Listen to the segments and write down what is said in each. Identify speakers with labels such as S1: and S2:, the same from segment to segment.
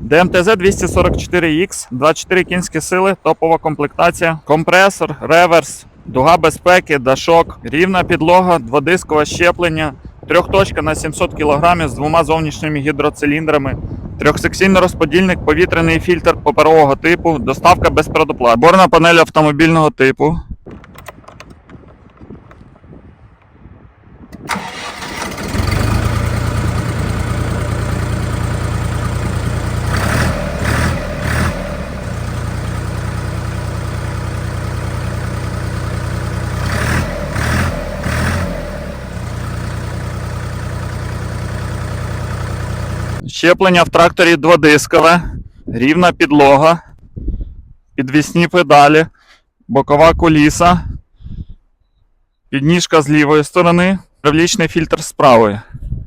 S1: ДМТЗ 244X, 24 кінські сили, топова комплектація, компресор, реверс, дуга безпеки, дашок, рівна підлога, дводискове щеплення, трьохточка на 700 кг з двома зовнішніми гідроциліндрами, трьохсекційний розподільник, повітряний фільтр паперового типу, доставка без предоплат, борна панель автомобільного типу. Щеплення в тракторі дводискове, рівна підлога, підвісні педалі, бокова коліса, підніжка з лівої сторони, привлічний фільтр з правої.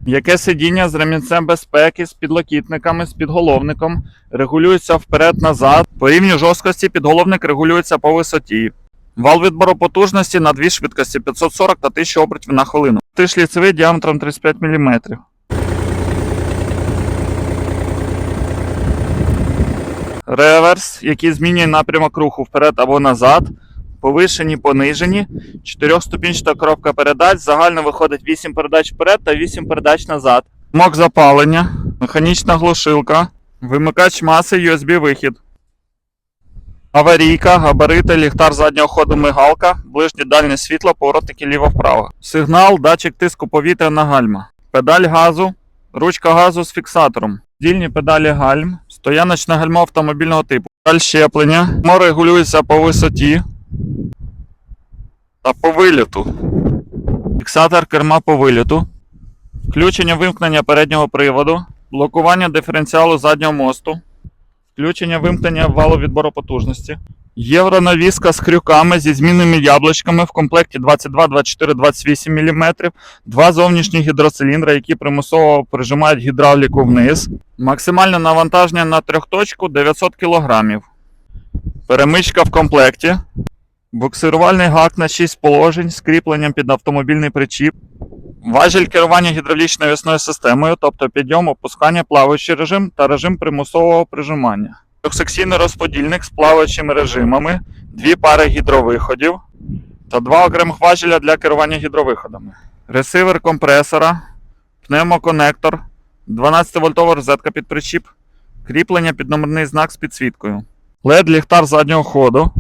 S1: Яке сидіння з ремінцем безпеки, з підлокітниками, з підголовником, регулюється вперед-назад. По рівню жорсткості підголовник регулюється по висоті. Вал відбору потужності на дві швидкості 540 та 1000 обертів на хвилину. Тиш ліцевий діаметром 35 мм. Реверс, який змінює напрямок руху вперед або назад. Повишені, понижені. Чотирьохступінчата коробка передач. Загально виходить 8 передач вперед та 8 передач назад. Мок запалення, механічна глушилка, вимикач маси, USB-вихід. Аварійка, габарити, ліхтар заднього ходу мигалка, ближнє дальнє світло, поворотники ліво-вправо. Сигнал, датчик тиску повітря на гальма. Педаль газу, ручка газу з фіксатором. Дільні педалі гальм, стояночне гальмо автомобільного типу. Даль щеплення, гальмо регулюється по висоті та по виліту. Фіксатор керма по виліту. Включення вимкнення переднього приводу, блокування диференціалу заднього мосту, включення вимкнення валу відбору потужності. Євронавіска з крюками зі змінними яблучками в комплекті 22, 24, 28 мм, два зовнішні гідроциліндри, які примусово прижимають гідравліку вниз. Максимальне навантаження на трьохточку 900 кг. Перемичка в комплекті. Буксирувальний гак на 6 положень з кріпленням під автомобільний причіп. Важіль керування гідравлічною вісною системою, тобто підйом, опускання, плаваючий режим та режим примусового прижимання. Трьохсекційний розподільник з плаваючими режимами, дві пари гідровиходів та два окремих важеля для керування гідровиходами. Ресивер компресора, пневмоконектор, 12-вольтова розетка під причіп, кріплення під номерний знак з підсвіткою, led ліхтар заднього ходу,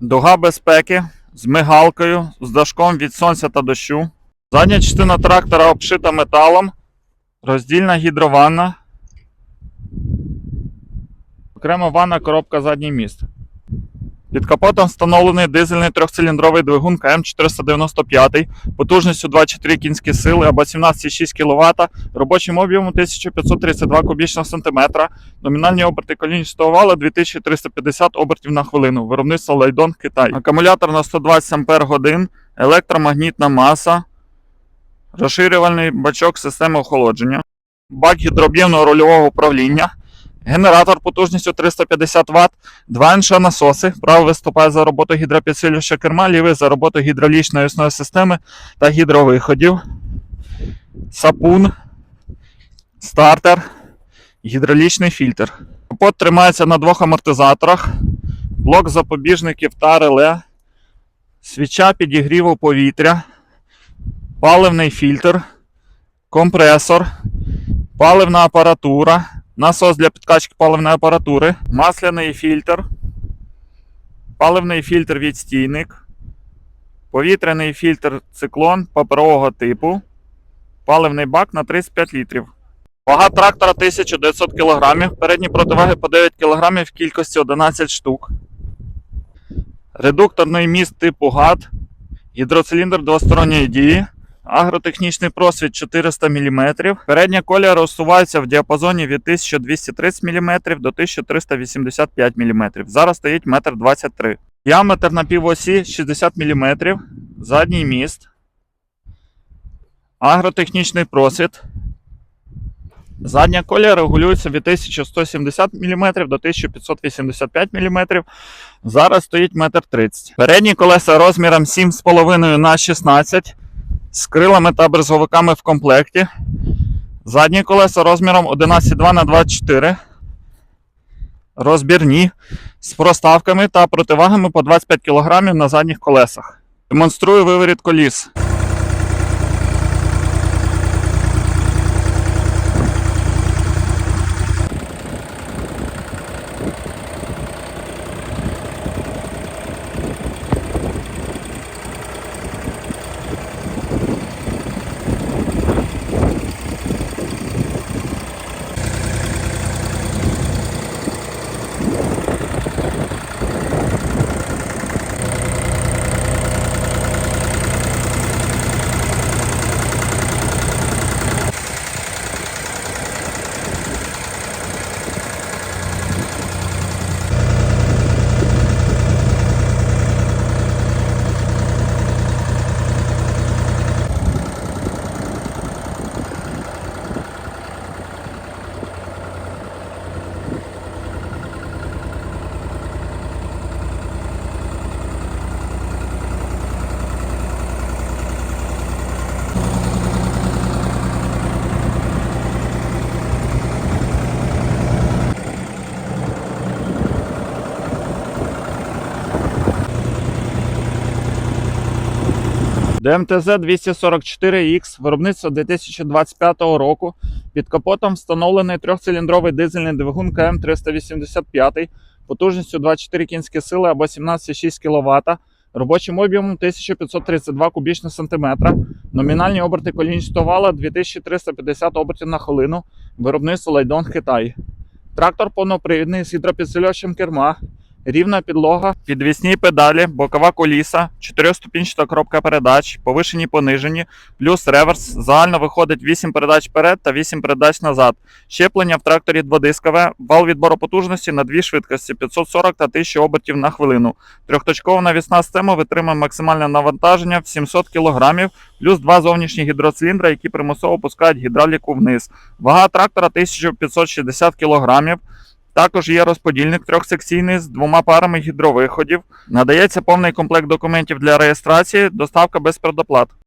S1: дуга безпеки з мигалкою, з дашком від сонця та дощу. Задня частина трактора обшита металом, роздільна гідрованна, окрема ванна коробка задній міст. Під капотом встановлений дизельний трьохциліндровий двигун КМ495 потужністю 24 кінські сили або 17,6 кВт, робочим об'ємом 1532 кубічних сантиметра, номінальні оберти колінчатого вала 2350 обертів на хвилину, виробництво Лайдон Китай. Акумулятор на 120 Ампер годин, електромагнітна маса, розширювальний бачок системи охолодження, бак гідрооб'ємного рульового управління, генератор потужністю 350 Вт, два НШ насоси. Правий виступає за роботу гідропідсилювача керма, лівий за роботу гідравлічної основної системи та гідровиходів. Сапун, стартер, гідравлічний фільтр. Капот тримається на двох амортизаторах, блок запобіжників та реле, свіча підігріву повітря, паливний фільтр, компресор, паливна апаратура, насос для підкачки паливної апаратури, масляний фільтр, паливний фільтр відстійник, повітряний фільтр циклон паперового типу, паливний бак на 35 літрів. Вага трактора 1900 кг, передні противаги по 9 кг в кількості 11 штук. Редукторний міст типу ГАД, гідроциліндр двосторонньої дії, агротехнічний просвіт 400 мм. Передня колія розсувається в діапазоні від 1230 мм до 1385 мм. Зараз стоїть 1,23 м. Діаметр на півосі 60 мм. Задній міст. Агротехнічний просвіт. Задня колія регулюється від 1170 мм до 1585 мм. Зараз стоїть 1,30 м. Передні колеса розміром 7,5 на 16 з крилами та бризовиками в комплекті. Задні колеса розміром 11,2 на 24 розбірні, з проставками та противагами по 25 кг на задніх колесах. Демонструю виворіт коліс. ДМТЗ 244X, виробництво 2025 року. Під капотом встановлений трьохциліндровий дизельний двигун КМ385 потужністю 24 кінські сили або 17,6 кВт, робочим об'ємом 1532 кубічних сантиметра, номінальні оберти колінчатого вала 2350 обертів на хвилину, виробництво Лайдон Китай. Трактор повнопривідний з гідропідсилювачем керма, рівна підлога, підвісні педалі, бокова коліса, чотирьохступінчата коробка передач, повишені понижені, плюс реверс. Загально виходить 8 передач вперед та 8 передач назад. Щеплення в тракторі дводискове, вал відбору потужності на дві швидкості 540 та 1000 обертів на хвилину. Трьохточкова навісна система витримує максимальне навантаження в 700 кг, плюс два зовнішні гідроциліндри, які примусово пускають гідравліку вниз. Вага трактора 1560 кг. Також є розподільник трьохсекційний з двома парами гідровиходів. Надається повний комплект документів для реєстрації, доставка без предоплат.